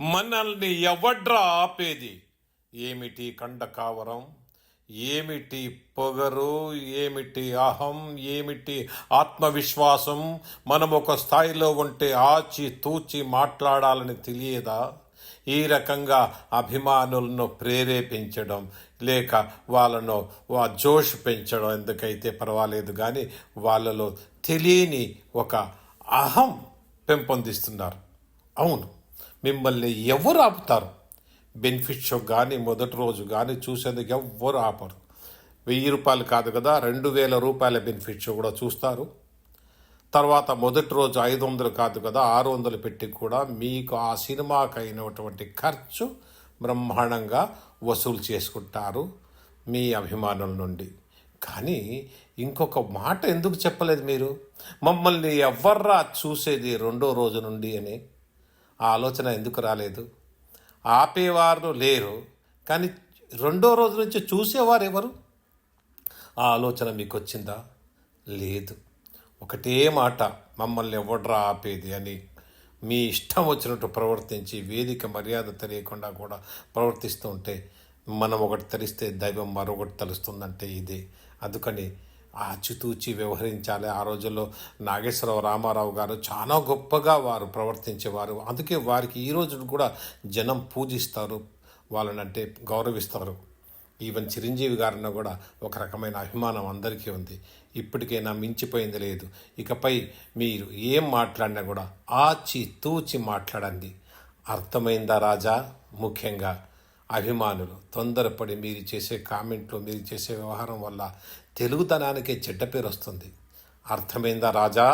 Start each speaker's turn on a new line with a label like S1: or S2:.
S1: మనల్ని ఎవడ్రా ఆపేది? ఏమిటి కండకావరం ఏమిటి పొగరు? ఏమిటి అహం? ఏమిటి ఆత్మవిశ్వాసం? మనం ఒక స్థాయిలో ఉంటే ఆచి తూచి మాట్లాడాలని తెలియదా? ఈ రకంగా అభిమానులను ప్రేరేపించడం లేక వాళ్ళను వా జోష్ పెంచడం ఎందుకైతే పర్వాలేదు కానీ వాళ్ళలో తెలియని ఒక అహం పెంపొందిస్తున్నారు. అవును. మిమ్మల్ని ఎవరు ఆపుతారు? బెనిఫిట్ షో కానీ మొదటి రోజు కానీ చూసేందుకు ఎవ్వరు ఆపరు. వెయ్యి రూపాయలు కాదు కదా రెండు వేల రూపాయల బెనిఫిట్ షో కూడా చూస్తారు. తర్వాత మొదటి రోజు ఐదు వందలు కాదు కదా ఆరు వందలు పెట్టి కూడా మీకు ఆ సినిమాకి అయినటువంటి ఖర్చు బ్రహ్మాండంగా వసూలు చేసుకుంటారు మీ అభిమానుల నుండి. కానీ ఇంకొక మాట ఎందుకు చెప్పలేదు మీరు? మమ్మల్ని ఎవర్రా చూసేది రెండో రోజు నుండి అని. ఆ ఆలోచన ఎందుకు రాలేదు? ఆపేవారు లేరు కానీ రెండో రోజు నుంచి చూసేవారు ఎవరు? ఆ ఆలోచన మీకు వచ్చిందా లేదు. ఒకటే మాట మమ్మల్ని ఎవడ్రా ఆపేది? అని. మీ ఇష్టం వచ్చినట్టు ప్రవర్తించి వేదిక మర్యాద తెలియకుండా కూడా ప్రవర్తిస్తూ ఉంటే మనం ఒకటి తెలిస్తే దైవం మరొకటి తెలుస్తుందంటే ఇదే. అందుకని ఆచితూచి వ్యవహరించాలి. ఆ రోజుల్లో నాగేశ్వరరావు రామారావు గారు చాలా గొప్పగా వారు ప్రవర్తించేవారు. అందుకే వారికి ఈ రోజు కూడా జనం పూజిస్తారు వాళ్ళనంటే గౌరవిస్తారు. ఈవెన్ చిరంజీవి గారిన కూడా ఒక రకమైన అభిమానం అందరికీ ఉంది. ఇప్పటికైనా మించిపోయింది లేదు. ఇకపై మీరు ఏం మాట్లాడినా కూడా ఆచి తూచి మాట్లాడండి. అర్థమైందా రాజా? ముఖ్యంగా అభిమానులు తొందరపడి మీరు చేసే కామెంట్లు మీరు చేసే వ్యవహారం వల్ల తెలుగుతనానికే చెడ్డ పేరు వస్తుంది అర్థమైందా రాజా?